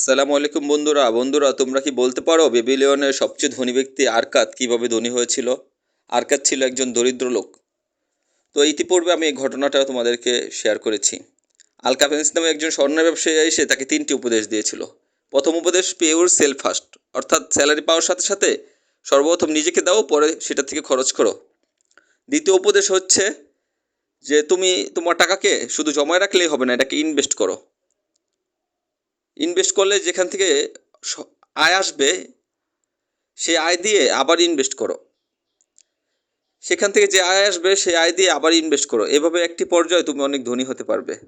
আসসালামু আলাইকুম বন্ধুরা। বন্ধুরা, তোমরা কি বলতে পারো বেবিলিয়নের সবচেয়ে ধনী ব্যক্তি আরকাত কীভাবে ধনী হয়েছিল? আরকাত ছিল একজন দরিদ্র লোক। তো ইতিপূর্বে আমি এই ঘটনাটা তোমাদেরকে শেয়ার করেছি। আলকাফেন্স নামে একজন স্বর্ণ ব্যবসায়ী এসে তাকে তিনটি উপদেশ দিয়েছিল। প্রথম উপদেশ পেউর সেল ফার্স্ট অর্থাৎ স্যালারি পাওয়ার সাথে সাথে সর্বপ্রথম নিজেকে দাও, পরে সেটা থেকে খরচ করো। দ্বিতীয় উপদেশ হচ্ছে যে, তুমি তোমার টাকাকে শুধু জমায় রাখলেই হবে না, এটাকে ইনভেস্ট করো। ইনভেস্ট করলে যেখান থেকে আয় আসবে, সেই আয় দিয়ে আবার ইনভেস্ট করো। সেখান থেকে যে আয় আসবে, সেই আয় দিয়ে আবার ইনভেস্ট করো। এভাবে একটি পর্যায়ে তুমি অনেক ধনী হতে পারবে।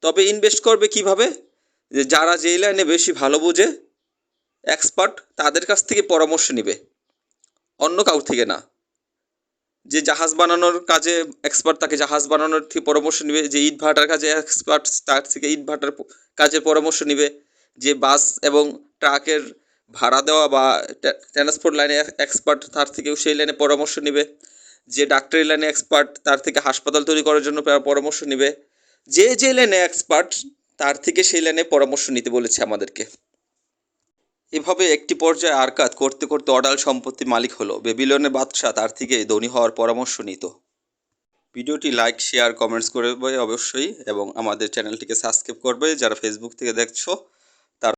তবে ইনভেস্ট করবে কীভাবে? যে যারা যেই লাইনে বেশি ভালো বোঝে, এক্সপার্ট, তাদের কাছ থেকে পরামর্শ নেবে। অন্য কাউ থেকে না। যে জাহাজ বানানোর কাজে এক্সপার্ট তাকে জাহাজ বানানোর থেকে পরামর্শ নেবে, যে ইট ভাটার কাজে এক্সপার্ট তার থেকে ইট ভাটার কাজের পরামর্শ নেবে, যে বাস এবং ট্রাকের ভাড়া দেওয়া বা ট্রান্সপোর্ট লাইনে এক্সপার্ট তার থেকেও সেই লাইনে পরামর্শ নেবে, যে ডাক্তারি লাইনে এক্সপার্ট তার থেকে হাসপাতাল তৈরি করার জন্য পরামর্শ নেবে, যে যে লাইনে এক্সপার্ট তার থেকে সেই লাইনে পরামর্শ নিতে বলেছে আমাদেরকে। এভাবে একটি পর্যায়ে আরকাত করতে করতে অডাল সম্পত্তির মালিক হলো। বেবিলনে বাদশাহ তার থেকে ধনী হওয়ার পরামর্শ নিত। ভিডিওটি লাইক, শেয়ার, কমেন্টস করবে অবশ্যই এবং আমাদের চ্যানেলটিকে সাবস্ক্রাইব করবে যারা ফেসবুক থেকে দেখছ।